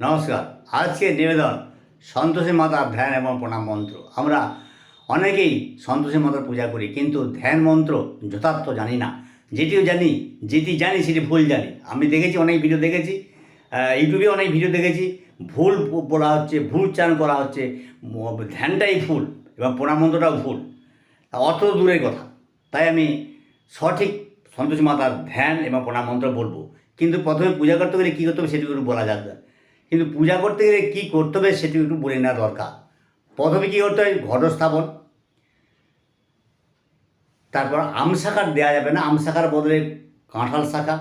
নমস্কার। আজকে নিবেদন সন্তোষী মাতা ধ্যান এবং প্রণাম মন্ত্র। আমরা অনেকেই সন্তোষী মাতার পূজা করি, কিন্তু ধ্যান মন্ত্র যথার্থ জানি না। যেটিও জানি, যেটি জানি সেটি ভুল জানি। আমি দেখেছি, অনেক ভিডিও দেখেছি ইউটিউবে অনেক ভিডিও দেখেছি। ভুল পড়া হচ্ছে, ভুল চান করা হচ্ছে ধ্যানটাই ভুল এবং প্রণাম মন্ত্রটাও ভুল। অত দূরের কথা। তাই আমি সঠিক সন্তোষী মাতার ধ্যান এবং প্রণাম মন্ত্র বলব। কিন্তু প্রথমে পূজা করতে গেলে কী করতে হবে একটু বলা যাবে। কিন্তু পূজা করতে গেলে কী করতে হবে সেটি একটু বলে নেওয়া দরকার। প্রথমে কী করতে হয়? ঘট স্থাপন তারপর আম শাখার দেওয়া যাবে না। আম শাখার বদলে কাঁঠাল শাখা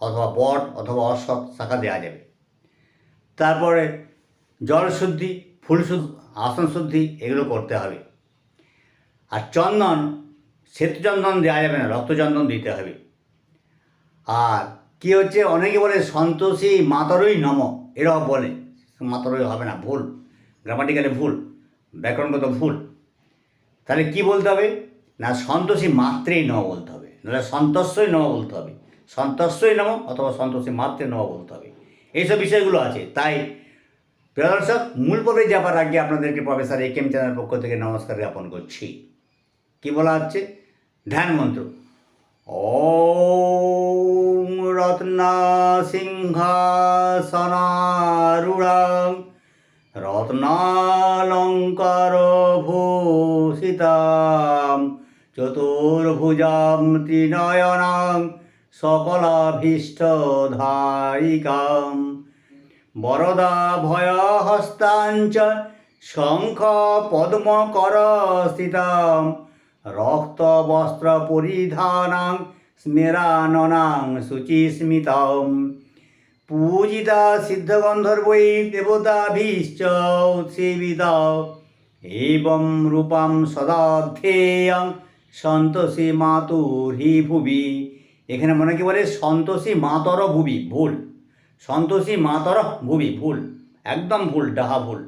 অথবা বট অথবা অশ্বত শাখা দেওয়া যাবে। তারপরে জল শুদ্ধি ফুল আসন শুদ্ধি এগুলো করতে হবে। আর চন্দন, শ্বেতচন্দন দেওয়া যাবে না। রক্তচন্দন দিতে হবে। আর কি হচ্ছে? অনেকে বলে সন্তোষী মাতরই নম। এরাও বলে, মাতরই হবে না, ভুল গ্রামাটিক্যালি ভুল, ব্যাকরণগত ভুল। তাহলে কি বলতে হবে? না, সন্তোষী মাত্রেই নম বলতে হবে। নাহলে সন্তোষই নম বলতে হবে। সন্তোষই নম অথবা সন্তোষী মাত্রে নম বলতে হবে। এইসব বিষয়গুলো আছে। তাই, প্রিয় দর্শক, মূল পর্বে যাবার আগে আপনাদেরকে প্রফেসর এ কেম চ্যানেল পক্ষ থেকে নমস্কার জ্ঞাপন করছি। কি বলা হচ্ছে? ধ্যান মন্ত্র। ওম রত্না সিংহাসনারূঢ়াং রত্নালঙ্কার ভূষিতাম চতুর্ভুজাম ত্রিনয়নাং সকলাভীষ্টধায়িকাম স্থিতাম রক্তবস্ত্র পরিধানাং স্মেরাননাং শুচিস্মিতম পূজিতা সিদ্ধগন্ধর্বৈ দেবতাভীশ্চ সেবিতা এবং রূপম সদাধ্যেয়ং সন্তোষী মাতুর্হি ভুবি। এখানে মনে কি বলে? সন্তোষী মাতর ভুবি, ভুল। সন্তোষী মাতর ভুবি, ভুল। একদম ভুল, ডাহা ভুল।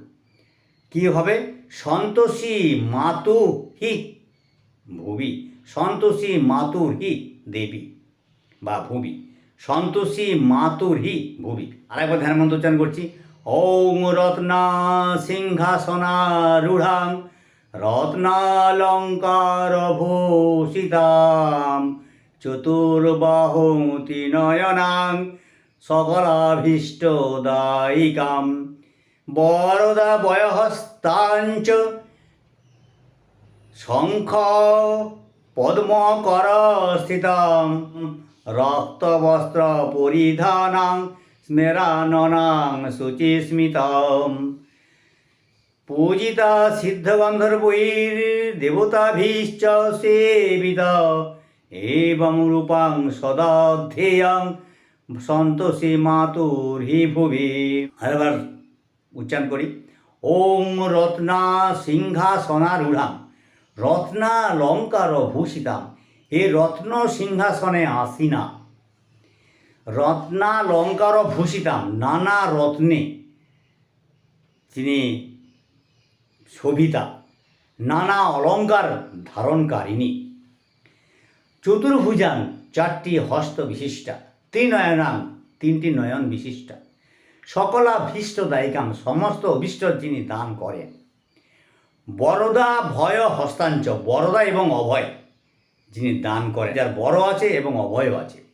কি হবে? সন্তোষী মাতু হি। ভুবি, সন্তোষী মাতুর হি দেবী বা ভুবি, সন্তোষী মাতুর হি ভুবি। আরেকবার ধ্যান মন্ত্র উচ্চারণ করছি। ওম রত্না সিংহাসনারূঢ়াং রত্নালঙ্কার ভূষিতাম, চতুর্বাহতি নয়নাং সকলাভীষ্টদায়িকাম বরদা বয়হস্তাঞ্চ শঙ্খ পদ্মকর স্থিতম রক্তবস্ত্র পরিধানাং স্মেরাননাং শুচিস্মিতম পূজিতা সিদ্ধগন্ধর্বৈর দেবতাভীশ্চ সেবিতা, এবং রূপাং সদাধ্যেয়ং সন্তোষী মাতুর্হি ভুবি আরেকবার উচ্চারণ করি। ওম রত্না সিংহাসনারূঢ়াম। রত্নালঙ্কার ভূষিতাম এ রত্ন সিংহাসনে আসিনা। রত্নালঙ্কার ভূষিতাম নানা রত্নে তিনি শোভিতা, নানা অলঙ্কার ধারণকারিণী। চতুর্ভুজান চারটি হস্ত বিশিষ্টা, ত্রিনয়নাং তিনটি নয়ন বিশিষ্টা। সকলাভীষ্ট দায়িকাম সমস্ত অভীষ্ট যিনি দান করেন। বরদা ভয় হস্তাঞ্চ, বরদা এবং অভয় যিনি দান করেন। যার বড় আছে এবং অভয়ও আছে।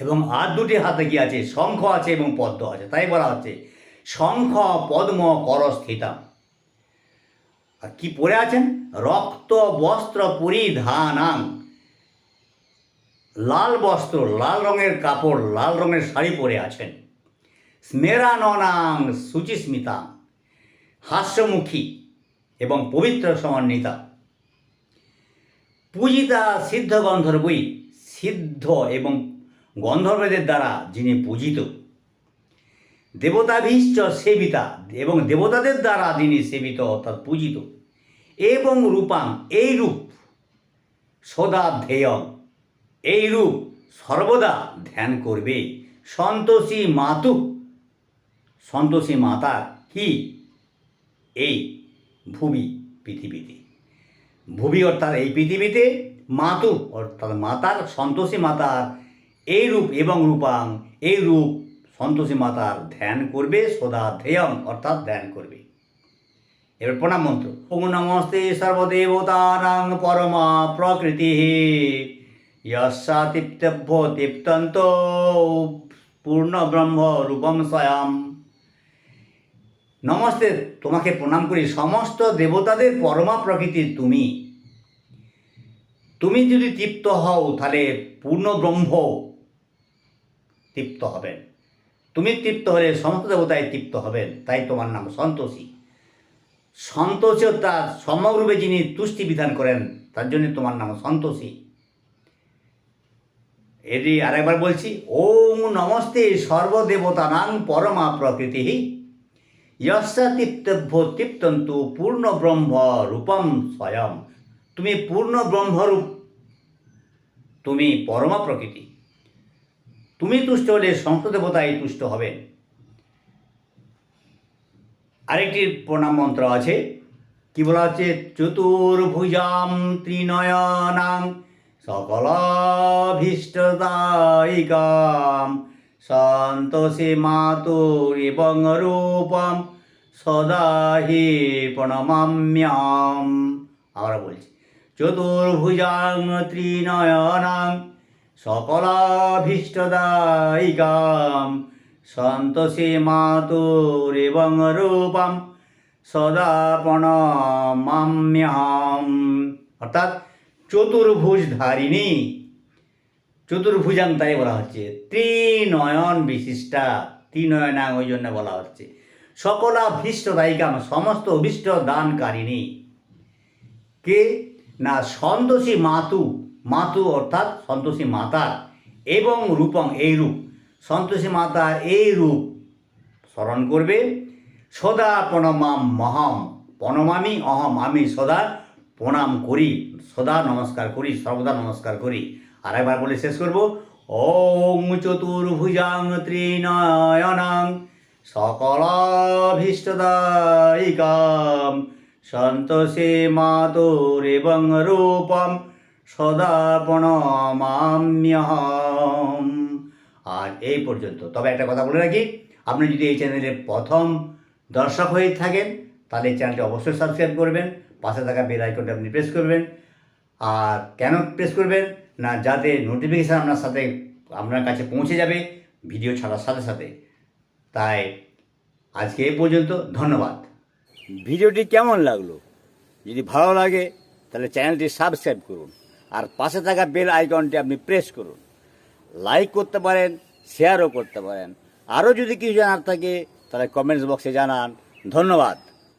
এবং আর দুটি হাতে কি আছে? শঙ্খ আছে এবং পদ্ম আছে। তাই বলা হচ্ছে, শঙ্খ পদ্ম কর স্থিতাম আর কি পরে আছেন? রক্ত বস্ত্র পরিধানাং। লাল বস্ত্র, লাল রঙের কাপড়, লাল রঙের শাড়ি পরে আছেন। স্মেরাননাং, সুচিস্মিতা। হাস্যমুখী। এবং পবিত্র সমন্বিতা। পূজিতা সিদ্ধ গন্ধর্বই সিদ্ধ এবং গন্ধর্বদের দ্বারা যিনি পূজিত দেবতাভীশ্চ সেবিতা এবং দেবতাদের দ্বারা যিনি সেবিত অর্থাৎ পূজিত, এবং রূপাং এই রূপ সদা ধ্যেয় এই রূপ সর্বদা ধ্যান করবে। সন্তোষী মাতু, সন্তোষী মাতা কি? এই ভূমি পৃথিবীতে। ভূমি অর্থাৎ এই পৃথিবীতে মাতু, অর্থাৎ মাতার সন্তোষী মাতার এই রূপ এবং রূপাং, এই রূপ সন্তোষী মাতার ধ্যান করবে, সদা ধ্যেয়ম অর্থাৎ ধ্যান করবে। এবার প্রণাম মন্ত্র। ওম নমস্তে সর্বদেবতানাং পরমা প্রকৃতি। যস্যা তৃপ্তভ্য তৃপ্তন্ত, পূর্ণ ব্রহ্ম রূপম স্বয়ং। নমস্তে, তোমাকে প্রণাম করি। সমস্ত দেবতাদের পরমা প্রকৃতির তুমি। তুমি যদি তৃপ্ত হও, তাহলে পূর্ণ ব্রহ্ম তৃপ্ত হবেন। তুমি তৃপ্ত হলে সমস্ত দেবতায় তৃপ্ত হবেন, তাই তোমার নাম সন্তোষী। সন্তোষী তার সমগ্রূপে যিনি তুষ্টি বিধান করেন, তার জন্য তোমার নাম সন্তোষী। এটি আরেকবার বলছি, ওম নমস্তে সর্বদেবতানাং পরমা প্রকৃতি। তৃপ্তভ্য তৃপ্তন্তু পূর্ণ ব্রহ্ম রূপম স্বয়ং তুমি পূর্ণ ব্রহ্মরূপ তুমি পরমা প্রকৃতি তুমি তুষ্ট হলে সমস্ত দেবতাই তুষ্ট হবেন আরেকটি প্রণাম মন্ত্র আছে। কি বলা হচ্ছে চতুর্ভুজাম ত্রিনয়নাং সকলাভীষ্টদায়িকাম। সন্তোষে মাতুর এবং রূপম সদা হি প্রণমাম্যাম আমরা বলছি, চতুর্ভুজাং ত্রিনয়নাং, সকলাভীষ্টদায়িকাম। সন্তোষে মাতুর এবং রূপম সদা প্রণমাম্যহম। অর্থাৎ চতুর্ভুজ ধারিণী চতুর্ভুজাং তাই বলা হচ্ছে। ত্রিনয়ন বিশিষ্টা। ত্রিনয়না ওই জন্য বলা হচ্ছে। সকলা ভীষ্ট দায়িকাম সমস্ত অভীষ্ট দানকারিণী কে? না, সন্তোষী মাতু। মাতু অর্থাৎ সন্তোষী মাতা। এবং রূপং এই রূপ সন্তোষী মাতার এই রূপ স্মরণ করবে। সদা প্রণমাম মহম। প্রণমামি অহম। আমি সদা প্রণাম করি। সদা নমস্কার করি। সর্বদা নমস্কার করি। আর একবার বলে শেষ করব। ওম চতুর্ভুজাং ত্রিনয়নাং সকলাভীষ্টদায়িকাম সন্তোষে মাতুর এবং রূপম সদা প্রণমাম্যহম আর এই পর্যন্ত। তবে একটা কথা বলে রাখি, আপনি যদি এই চ্যানেলে প্রথম দর্শক হয়ে থাকেন, তাহলে এই চ্যানেলটি অবশ্যই সাবস্ক্রাইব করবেন, পাশে থাকা বেল আইকনটা আপনি প্রেস করবেন, আর কেন প্রেস করবেন? না যাতে নোটিফিকেশান আপনার সাথে আপনার কাছে পৌঁছে যাবে ভিডিও ছাড়ার সাথে সাথে। তাই আজকে এ পর্যন্ত, ধন্যবাদ। ভিডিওটি কেমন লাগল? যদি ভালো লাগে, তাহলে চ্যানেলটি সাবস্ক্রাইব করুন। আর পাশে থাকা বেল আইকনটি আপনি প্রেস করুন। লাইক করতে পারেন শেয়ারও করতে পারেন। আরও যদি কিছু জানার থাকে, তাহলে কমেন্টস বক্সে জানান। ধন্যবাদ।